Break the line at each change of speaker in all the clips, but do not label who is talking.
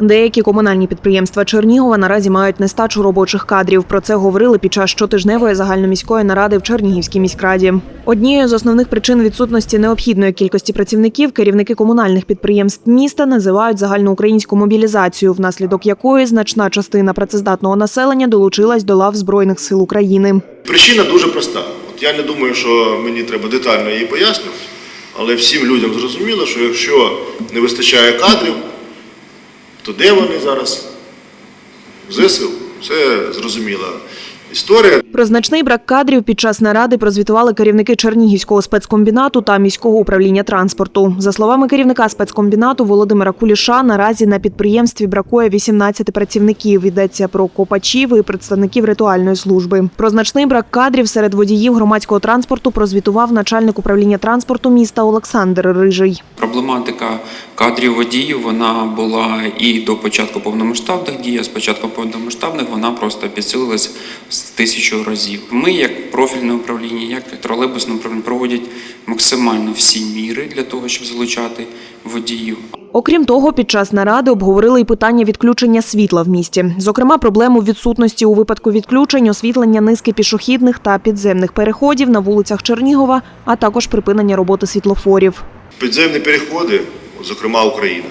Деякі комунальні підприємства Чернігова наразі мають нестачу робочих кадрів. Про це говорили під час щотижневої загальноміської наради в Чернігівській міськраді. Однією з основних причин відсутності необхідної кількості працівників керівники комунальних підприємств міста називають загальноукраїнську мобілізацію, внаслідок якої значна частина працездатного населення долучилась до лав збройних сил України.
Причина дуже проста. От я не думаю, що мені треба детально її пояснювати, але всім людям зрозуміло, що якщо не вистачає кадрів, то де вони зараз? ЗСУ. Це зрозуміла історія.
Про значний брак кадрів під час наради прозвітували керівники Чернігівського спецкомбінату та міського управління транспорту. За словами керівника спецкомбінату Володимира Куліша, наразі на підприємстві бракує 18 працівників. Йдеться про копачів і представників ритуальної служби. Про значний брак кадрів серед водіїв громадського транспорту прозвітував начальник управління транспорту міста Олександр Рижий.
Проблематика кадрів водіїв вона була і до початку повномасштабних дій, а з початком повномасштабних вона просто підсилилась в тисячу разів. Ми, як профільне управління, як тролейбусне управління, проводять максимально всі міри для того, щоб залучати водіїв.
Окрім того, під час наради обговорили і питання відключення світла в місті. Зокрема, проблему відсутності у випадку відключень освітлення низки пішохідних та підземних переходів на вулицях Чернігова, а також припинення роботи світлофорів.
Підземні переходи, зокрема Україна,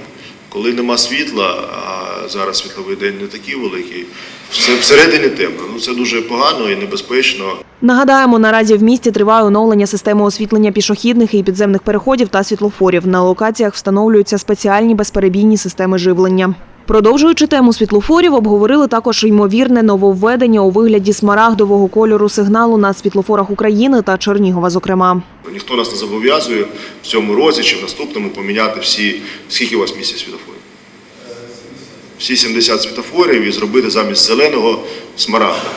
коли нема світла, а зараз світловий день не такий великий, все всередині темно. Ну це дуже погано і небезпечно.
Нагадаємо, наразі в місті триває оновлення системи освітлення пішохідних і підземних переходів та світлофорів. На локаціях встановлюються спеціальні безперебійні системи живлення. Продовжуючи тему світлофорів, обговорили також ймовірне нововведення у вигляді смарагдового кольору сигналу на світлофорах України та Чернігова, зокрема.
Ніхто нас не зобов'язує в цьому році чи в наступному поміняти всі, скільки у вас місяць світофорів? Всі 70 світофорів і зробити замість зеленого смарагда.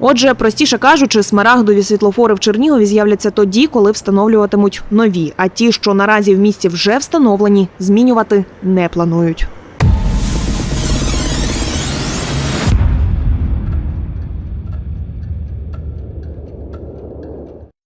Отже, простіше кажучи, смарагдові світлофори в Чернігові з'являться тоді, коли встановлюватимуть нові. А ті, що наразі в місті вже встановлені, змінювати не планують.